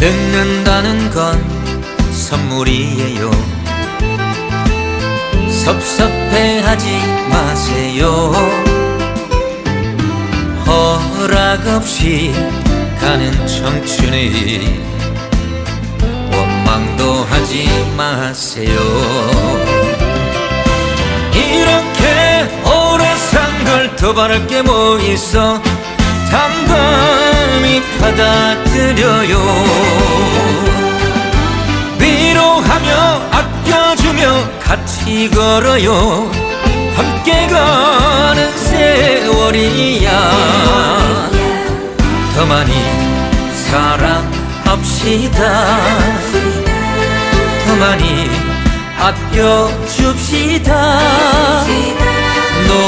늙는다는 건 선물이에요. 섭섭해하지 마세요. 허락 없이 가는 청춘이 원망도 하지 마세요. 이렇게 오래 산 걸 더 바랄 게 뭐 있어 담담히 받아들여요. 위로하며 아껴주며 같이 걸어요. 함께 가는 세월이야. 더 많이 사랑합시다. 더 많이 아껴줍시다